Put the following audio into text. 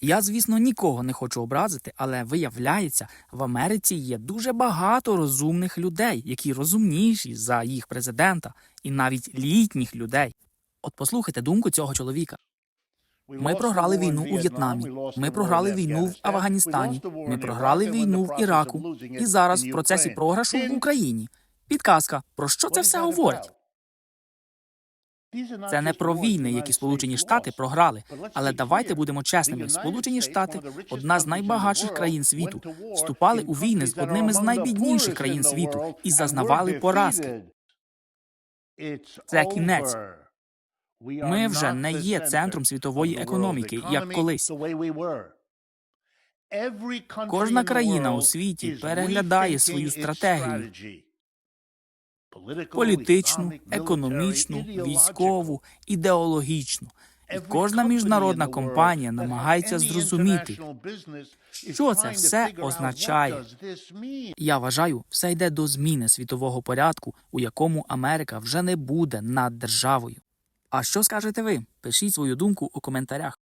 Я, звісно, нікого не хочу образити, але виявляється, в Америці є дуже багато розумних людей, які розумніші за їх президента, і навіть літніх людей. От послухайте думку цього чоловіка. Ми програли війну у В'єтнамі. Ми програли війну в Афганістані. Ми програли війну в Іраку. І зараз в процесі програшу в Україні. Підказка, про що це все говорить? Це не про війни, які Сполучені Штати програли. Але давайте будемо чесними. Сполучені Штати, одна з найбагатших країн світу, вступали у війни з одними з найбідніших країн світу і зазнавали поразки. Це кінець. Ми вже не є центром світової економіки, як колись. Кожна країна у світі переглядає свою стратегію Політичну, економічну, військову, ідеологічну. І кожна міжнародна компанія намагається зрозуміти, що це все означає. Я вважаю, все йде до зміни світового порядку, у якому Америка вже не буде над державою. А що скажете ви? Пишіть свою думку у коментарях.